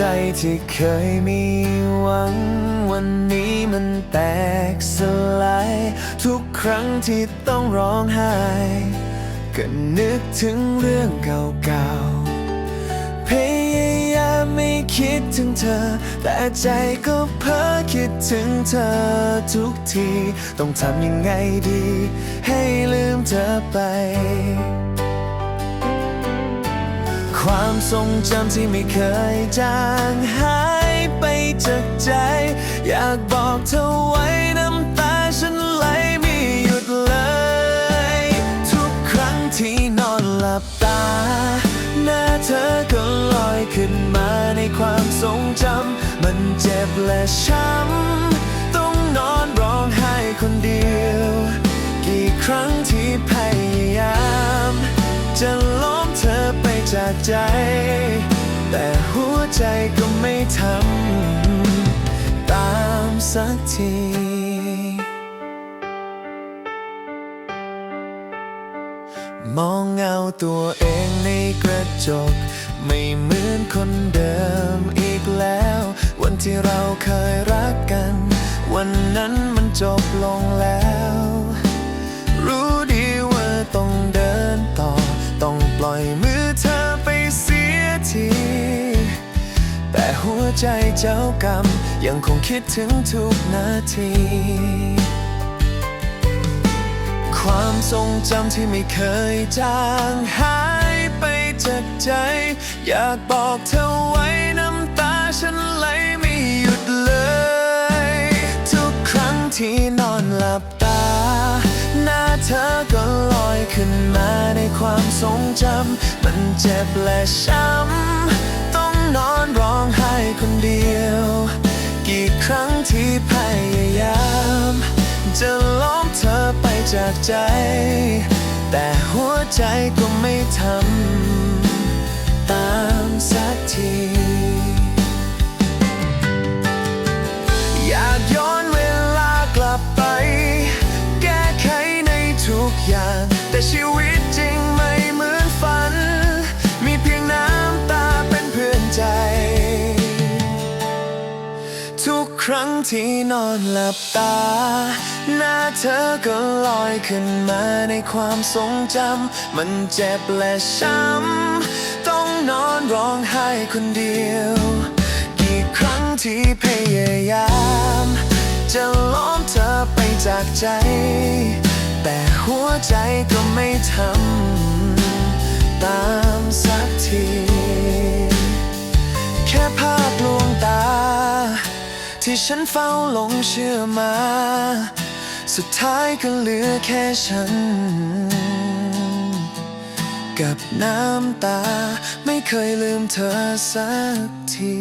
จที่เคยมีหวัง วันนี้มันแตกสลาย ทุกครั้งที่ต้องร้องไห้ก็นึกถึงเรื่องเก่าๆ พยายามไม่คิดถึงเธอ แต่ใจก็เพ้อคิดถึงเธอทุกที ต้องทำยังไงดี ให้ลืมเธอไป ความทรงจำที่ไม่เคยจางหายไปจากใจ อยากบอกเธอไว้น้ำตาฉันไหลไม่หยุดเลย ทุกครั้งที่นอนหลับตา หน้าเธอก็ลอยขึ้นมาในความทรงจำมันเจ็บและช้ำ ต้องนอนร้องไห้คนเดียว กี่ครั้งที่พย ใจ แต่หัวใจก็ไม่ทำตามสักทีมองเงาตัวเองในกระจก ไม่เหมือนคนเดิมอีกแล้ว วันที่เราเคยรักกัน วันนั้นมันจบลงแล้ว ใจเจ้ากรรม ยังคงคิดถึงทุกนาที ความทรงจำที่ไม่เคยจางหายไปจากใจ อยากบอกเธอไว้น้ำตาฉันไหลไม่หยุดเลย ทุกครั้งที่นอนหลับตา หน้าเธอก็ลอยขึ้นมาในความทรงจำมันเจ็บและช้ำ นอนร้องไห้คนเดียว กี่ครั้งที่พยายาม จะล้อมเธอไปจากใจ แต่หัวใจก็ไม่ทำ ตามสักทีอยากย้อนเวลากลับไป แก้ไขในทุกอย่าง แต่ชีวิตจริง ครั้งที่นอนหลับตา หน้าเธอก็ลอยขึ้นมาในความทรงจำ มันเจ็บและช้ำ ต้องนอนร้องไห้คนเดียว กี่ครั้งที่พยายาม จะล้อมเธอไปจากใจ แต่หัวใจก็ไม่ทำตาม ที่ฉันเฝ้าหลงเชื่อมา สุดท้ายก็เหลือแค่ฉัน กับน้ำตาไม่เคยลืมเธอสักที